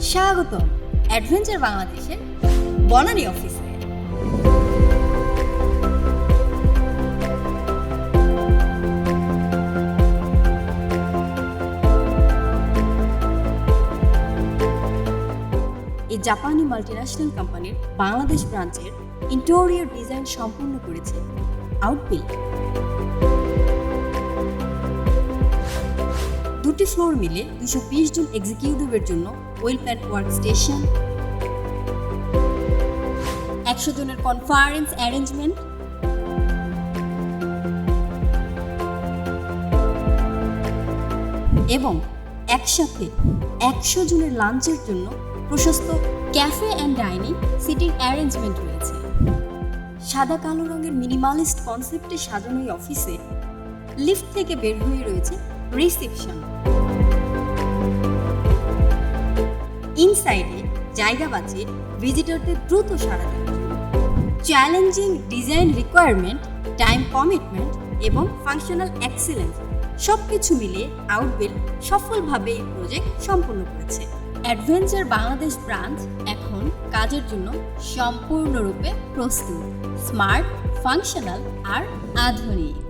স্বাগত অ্যাডভেঞ্চার বাংলাদেশের বনানী অফিসে। এই জাপানি মাল্টিন্যাশনাল কোম্পানির বাংলাদেশ ব্রাঞ্চের ইন্টেরিয়র ডিজাইন সম্পূর্ণ করেছে আউটবিল দুটি ফ্লোর মিলে দুশো জন এক্সিকিউটিভের জন্য ওয়েল প্ল্যান ওয়ার্ক স্টেশন একশো জনের কনফারেন্স অ্যারেঞ্জমেন্ট এবং একসাথে একশো জনের লাঞ্চের জন্য প্রশস্ত cafe and dining sitting arrangement রয়েছে। সাদা কালো রঙের মিনিমালিস্ট কনসেপ্টে সাজানো এই অফিসে লিফট থেকে বের হয়ে রয়েছে রিসেপশন। ইনসাইডে জায়গা বাঁচিয়ে ভিজিটরদের দ্রুত সাড়া দেওয়ার জন্য challenging design requirement time commitment এবং ফাংশনাল এক্সিলেন্স সব কিছু মিলিয়ে আউটবিল সফলভাবে এই প্রজেক্ট সম্পূর্ণ করেছে। অ্যাডভেঞ্চার বাংলাদেশ ব্রাঞ্চ এখন কাজের জন্য সম্পূর্ণরূপে প্রস্তুত। স্মার্ট ফাংশনাল আর আধুনিক।